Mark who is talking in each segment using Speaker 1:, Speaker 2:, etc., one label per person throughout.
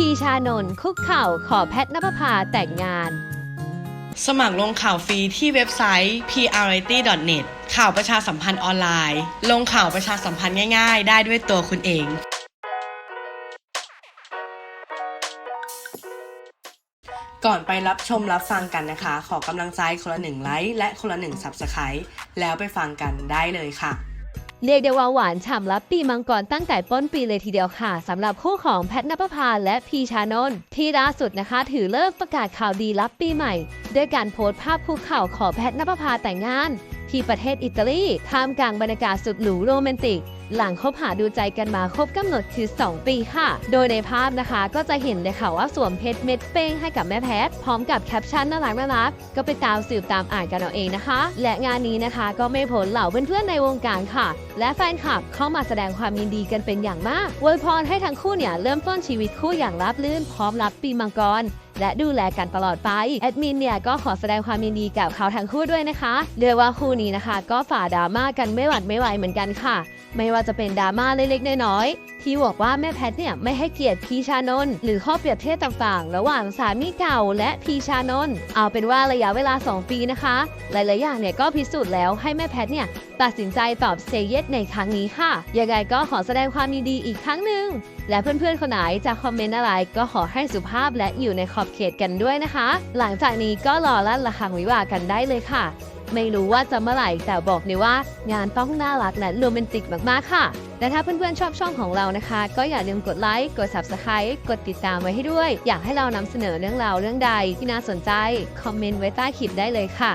Speaker 1: พีชานนท์คุกเข่าขอแพทนภพาแต่งงาน
Speaker 2: สมัครลงข่าวฟรีที่เว็บไซต์ prrity.net ข่าวประชาสัมพันธ์ออนไลน์ ลงข่าวประชาสัมพันธ์ง่ายๆ ได้ด้วยตัวคุณเองก่อนไปรับชมรับฟังกันนะคะ ขอกำลังใจคนละหนึ่งไลค์และคนละหนึ่ง Subscribe แล้วไปฟังกันได้เลยค่ะ
Speaker 1: เรียกได้ว่าหวานฉ่ำรับปีมังกรตั้งแต่ต้นปีเลยทีเดียวค่ะสำหรับคู่ของแพทนภพาและพีชานนท์ที่ล่าสุดนะคะ ถือเลิกประกาศข่าวดีรับปีใหม่ ด้วยการโพสต์ภาพคู่เข่าขอแพทนภพาแต่งงาน ที่ประเทศอิตาลีท่ามกลางบรรยากาศสุดหรูโรแมนติก หลังคบหาดูใจกันมาครบกำหนดคือ 2 ปีค่ะ โดยในภาพนะคะก็จะเห็นเลยค่ะว่าสวมเพชรเม็ดเป้งให้กับแม่แพท พร้อมกับแคปชั่นน่ารักน่ารักก็ไปตามสืบตามอ่านกันเอาเองนะคะ และงานนี้นะคะก็ไม่ผลเหล่าเพื่อนๆในวงการค่ะ และแฟนคลับเข้ามาแสดงความยินดีกันเป็นอย่างมากอวยพรให้ทั้งคู่เนี่ยเริ่มต้นชีวิตคู่อย่างราบรื่น พร้อมรับปีมังกรและดูแลกันตลอดไป แอดมินเนี่ยก็ขอแสดงความยินดีกับเขาทั้งคู่ด้วยนะคะ เรียกว่าคู่นี้นะคะ ก็ฝ่าดราม่ากันไม่หวัดไม่ไหวเหมือนกันค่ะ ไม่ว่าจะเป็นดราม่าเล็กๆน้อยๆที่บอกว่าแม่แพทเนี่ยไม่ให้เกียรติพีชานนท์หรือข้อเปรียบเทียบต่างๆ ระหว่างสามีเก่าและพีชานนท์เอาเป็นว่าระยะเวลา 2 ปีนะคะ หลายๆอย่างเนี่ยก็พิสูจน์แล้วให้แม่แพทเนี่ยตัดสินใจตอบเซเยสในครั้งนี้ค่ะ ยังไงก็ขอแสดงความยินดีอีกครั้งหนึ่ง และเพื่อนๆ คนไหนจะคอมเมนต์อะไร ก็ขอให้สุภาพและอยู่ในขอบเขตกันด้วยนะคะ หลังจากนี้ก็รอลั่นระฆังวิวากันได้เลยค่ะ ไม่รู้ว่าจะเมื่อไหร่ แต่บอกเลยว่างานต้องน่ารักและโรแมนติกมากๆค่ะและถ้าเพื่อนๆชอบช่องของเรานะคะ ก็อย่าลืมกดไลค์ กด Subscribe กดติดตามไว้ให้ด้วย อยากให้เรานำเสนอเรื่องราวเรื่องใดที่น่าสนใจ คอมเมนต์ไว้ใต้คลิปได้เลยค่ะ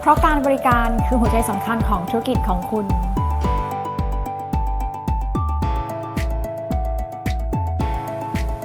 Speaker 3: เพราะการบริการคือหัวใจสำคัญของธุรกิจของคุณ